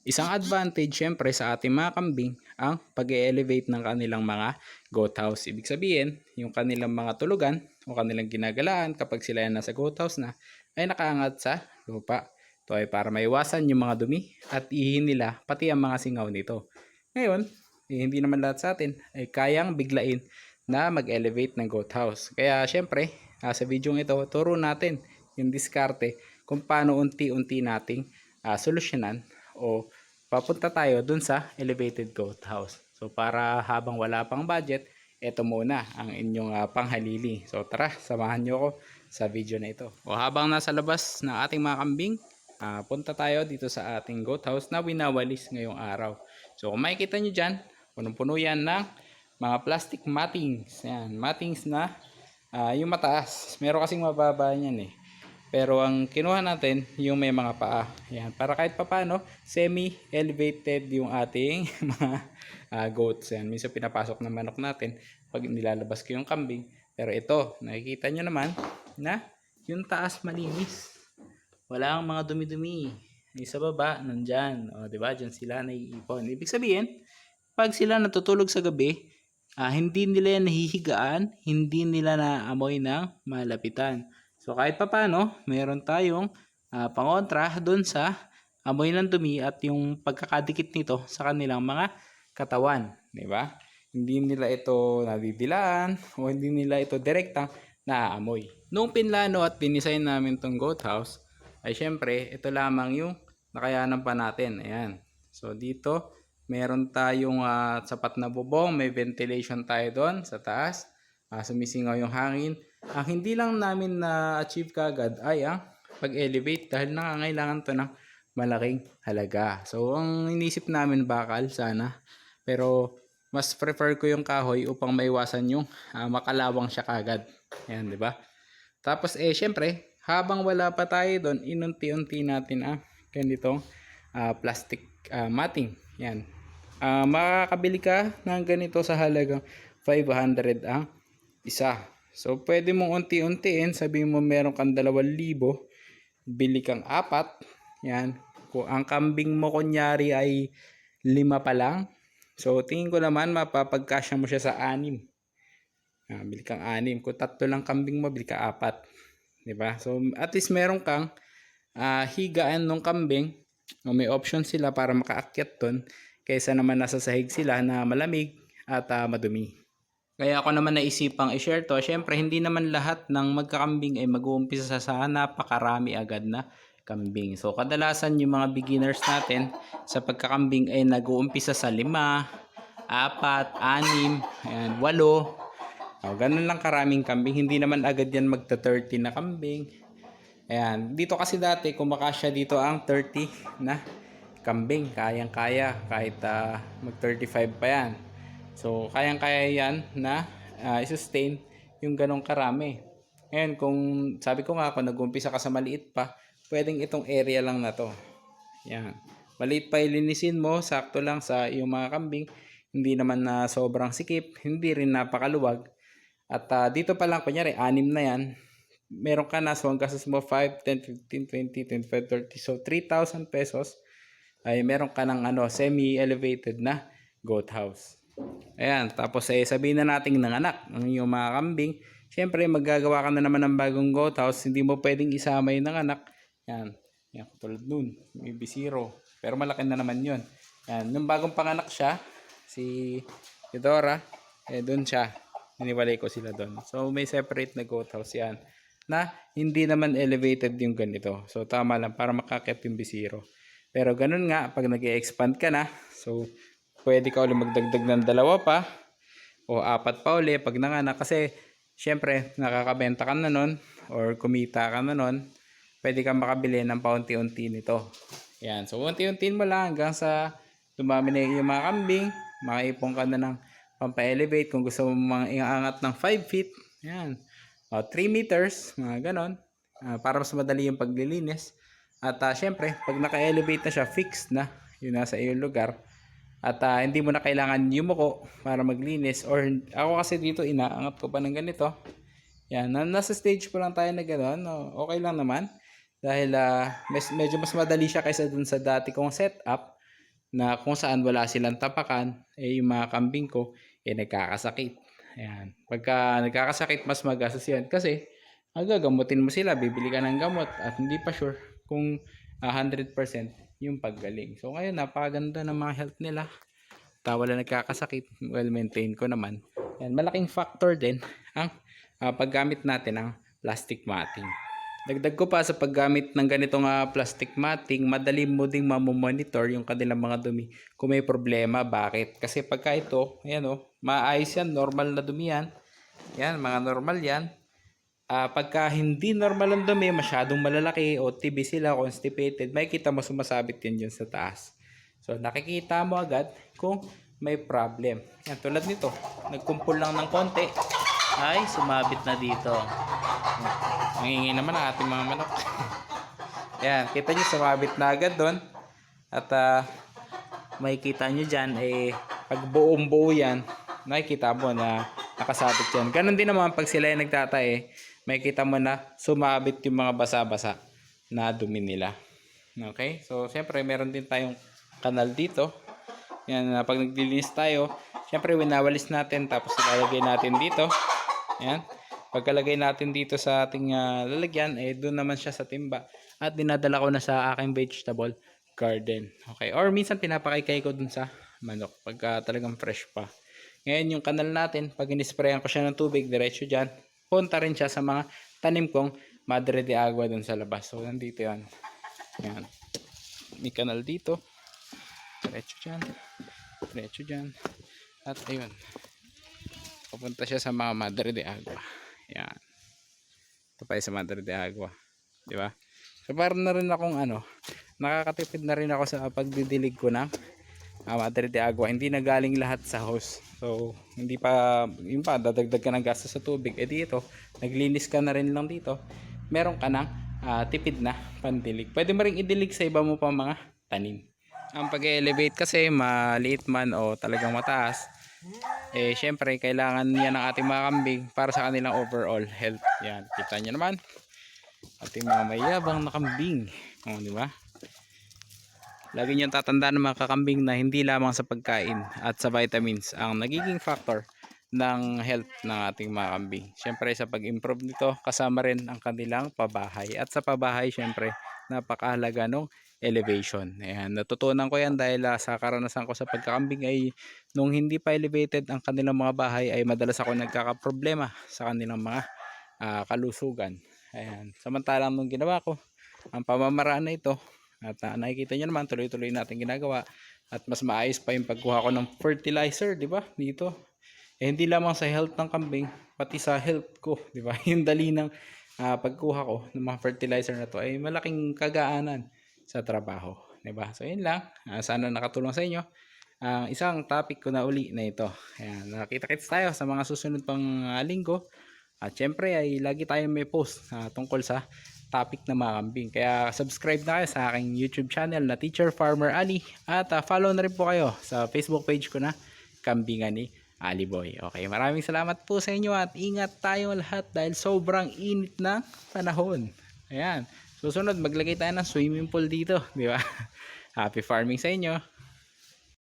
Isang advantage syempre sa ating mga kambing ang pag-elevate ng kanilang mga goat house. Ibig sabihin, yung kanilang mga tulugan o kanilang ginagalaan kapag sila ay nasa goat house na ay nakaangat sa lupa. Ito ay para maiwasan yung mga dumi at ihin nila pati ang mga singaw nito. Ngayon, eh, hindi naman lahat sa atin ay kayang biglain na mag-elevate ng goat house. Kaya syempre, ah, sa video ito, turo natin yung diskarte kung paano unti-unti nating ah, solusyonan o papunta tayo dun sa elevated goat house. So para habang wala pang budget, ito muna ang inyong ah, panghalili. So tara, samahan nyo ako sa video na ito. O habang nasa labas ng ating mga kambing, ah, punta tayo dito sa ating goat house na winawalis ngayong araw. So kung makikita nyo dyan, punong-puno yan ng mga plastic mattings. Yan, mattings na ah, yung mataas. Meron kasing mababa yan eh. Pero ang kinuha natin, yung may mga paa. Yan, para kahit papano, semi-elevated yung ating mga ah, goats. Yan, minsan pinapasok ng manok natin pag nilalabas ko yung kambing. Pero ito, nakikita nyo naman na yung taas malinis. Wala ang mga dumi-dumi. Yung sa baba, nandyan. O, di ba? Diyan sila naiipon. Ibig sabihin, pag sila natutulog sa gabi, ah, hindi nila yan nahihigaan, hindi nila naamoy ng malapitan. So kahit papano, meron tayong ah, pangontra doon sa amoy ng dumi at yung pagkakadikit nito sa kanilang mga katawan, di ba? Hindi nila ito nadidilaan o hindi nila ito direktang naaamoy. Noong pinlano at dinisign namin tong goat house, ay syempre, ito lamang yung nakayanan pa natin. Ayan. So dito, meron tayong ah, sapat na bubong, may ventilation tayo doon sa taas. Ah, sumisingaw yung hangin. Ang hindi lang namin na-achieve kagad ay ang pag-elevate dahil nangangailangan to ng malaking halaga. So, ang inisip namin bakal sana. Pero, mas prefer ko yung kahoy upang maiwasan yung ah, makalawang siya kagad. Ayan, di ba? Tapos, eh, syempre, habang wala pa tayo doon, inunti-unti natin ang ganitong ah, plastic ah, matting. Yan. Ah, makakabili ka ng ganito sa halagang 500 ang isa. So, pwede mong unti-untiin. Sabihin mo meron kang 2,000. Bili kang apat. Yan. Kung ang kambing mo kunyari ay lima pa lang. So, tingin ko naman mapapagkasya mo siya sa anim. Ah, bili kang anim. Kung tatlo lang kambing mo, bili ka apat. ba? So, at least meron kang ah, higaan ng kambing. O may option sila para makaakyat doon. Kaysa naman nasa sahig sila na malamig at ah, madumi. Kaya ako naman naisipang i-share to. Siyempre, hindi naman lahat ng magkakambing ay mag-uumpisa sa napakarami agad na kambing. So, kadalasan yung mga beginners natin sa pagkakambing ay nag-uumpisa sa lima, apat, anim, ayan, walo. O, ganun lang karaming kambing. Hindi naman agad yan magta-30 na kambing. Ayan. Dito kasi dati, kumakasya dito ang 30 na kambing. Kayang-kaya kahit ah, mag-35 pa yan. So, kayang-kaya yan na ah, i-sustain yung ganong karami. Ngayon, kung sabi ko nga, kung nag-umpisa ka sa maliit pa, pwedeng itong area lang na to. Yan. Maliit pa ilinisin mo, sakto lang sa iyong mga kambing. Hindi naman na sobrang sikip, hindi rin napakaluwag. At ah, dito pa lang, kunyari, anim na yan. Meron ka na, so ang gastos mo 5, 10, 15, 20, 25, 30. So, 3,000 pesos ay meron ka ng ano, semi-elevated na goat house. Ayan, tapos eh, sabihin na natin ng anak, ang iyong mga kambing. Siyempre, magagawa ka na naman ng bagong goat house. Hindi mo pwedeng isama yung ng anak. Yan, yan, tulad nun, may B0. Pero malaki na naman yun. Yan, nung bagong panganak siya, si Eudora, eh doon siya. Niniwalay ko sila doon. So, may separate na goat house yan. Na hindi naman elevated yung ganito. So, tama lang para makakit yung B0. Pero ganun nga, pag nag expand ka na, so, pwede ka ulit magdagdag ng dalawa pa o apat pa uli pag nanganak kasi syempre nakakabenta ka na nun or kumita ka na nun pwede ka makabili ng paunti-unti nito. Yan so unti-untiin mo lang hanggang sa dumami na yung mga kambing makaipon ka na ng pampa-elevate kung gusto mo mga iangat ng 5 feet yan o 3 meters mga ganon Ah, para mas madali yung paglilinis. At ah, syempre pag naka-elevate na siya fixed na yun nasa iyong lugar at ah, hindi mo na kailangan yumuko para maglinis or ako kasi dito inaangat ko pa ng ganito yan na, nasa stage pa lang tayo na gano'n okay lang naman dahil ah, mes, medyo mas madali siya kaysa dun sa dati kong setup na kung saan wala silang tapakan, eh yung mga kambing ko, eh nagkakasakit. Ayan. Pagka nagkakasakit, mas magastos yan. Kasi, agagamutin mo sila, bibili ka ng gamot at hindi pa sure kung ah, 100% yung paggaling. So ngayon, napakaganda ng mga health nila. Ta wala nagkakasakit, well maintained ko naman. Yan, malaking factor din ang ah, paggamit natin ng plastic matting. Dagdag ko pa sa paggamit ng ganitong ah, plastic matting, madali mo ding mamomonitor yung kanilang mga dumi kung may problema. Bakit? Kasi pagka ito, ayan o, maayos yan, normal na dumi yan. Yan, mga normal yan. Ah, pagka hindi normal ang dumi, masyadong malalaki o TB sila, constipated, makikita mo sumasabit yan dyan sa taas. So, nakikita mo agad kung may problem. Yan, tulad nito, nagkumpul lang ng konti, Ay, sumabit na dito. Mangingi naman ang ating mga manok. Yan, kita nyo sumabit na agad doon. At ah, makikita nyo dyan, eh, pag buong buo yan, nakikita mo na nakasabit yan. Ganon din naman pag sila yung nagtatae, makikita mo na sumabit yung mga basa-basa na dumi nila. Okay? So, siyempre, meron din tayong kanal dito. Yan, na pag naglilinis tayo, siyempre, winawalis natin, tapos ilalagay natin dito. Yan. Pagkalagay natin dito sa ating ah, lalagyan, eh doon naman siya sa timba. At dinadala ko na sa aking vegetable garden. Okay. Or minsan pinapakaykay ko dun sa manok pagka talagang fresh pa. Ngayon yung kanal natin, pag inisprayan ko siya ng tubig, diretso dyan, punta rin siya sa mga tanim kong madre de agua dun sa labas. So, nandito yan. Yan. May kanal dito. Diretso dyan. Diretso dyan. At ayun. Pupunta siya sa mga Madre de Agua. Yan. Ito pa sa Madre de Agua. Di ba? So parang na rin akong ano, nakakatipid na rin ako sa pagdidilig ko ng ah, Madre de Agua. Hindi na galing lahat sa house. So, hindi pa, yun pa, dadagdag ka ng gastos sa tubig. Eh dito, naglinis ka na rin lang dito. Meron ka ng ah, tipid na pandilig. Pwede mo rin idilig sa iba mo pa mga tanim. Ang pag-elevate kasi maliit man o talagang mataas, eh syempre kailangan yan ng ating mga kambing para sa kanilang overall health. Yan, kita nyo naman. Ating mga mayabang na kambing. O, di ba? Lagi nyo tatandaan ng mga kakambing na hindi lamang sa pagkain at sa vitamins ang nagiging factor ng health ng ating mga kambing. Syempre sa pag-improve nito kasama rin ang kanilang pabahay. At sa pabahay syempre napakahalaga ng elevation. Ayan, natutunan ko yan dahil ah, sa karanasan ko sa pagkakambing ay nung hindi pa elevated ang kanilang mga bahay ay madalas ako nagkakaproblema sa kanilang mga ah, kalusugan. Ayan, samantalang nung ginawa ko ang pamamaraan na ito at ah, nakikita nyo naman tuloy-tuloy natin ginagawa at mas maayos pa yung pagkuha ko ng fertilizer, di ba? Dito. Eh, hindi lamang sa health ng kambing, pati sa health ko, di ba? Yung dali ng ah, pagkuha ko ng mga fertilizer na to ay malaking kagaanan sa trabaho, di ba? So, yun lang. Ah, sana nakatulong sa inyo. Ang isang topic ko na uli na ito. Ayan, nakita-kits tayo sa mga susunod pang ah, linggo. At syempre ay lagi tayong may post ah, tungkol sa topic na mga kambing. Kaya subscribe na kayo sa aking YouTube channel na Teacher Farmer Ali. At ah, follow na rin po kayo sa Facebook page ko na Kambingan ni Ali Boy. Okay, maraming salamat po sa inyo at ingat tayo lahat dahil sobrang init ng panahon. Ayan. Susunod, maglagay tayo ng swimming pool dito. Di ba? Happy farming sa inyo.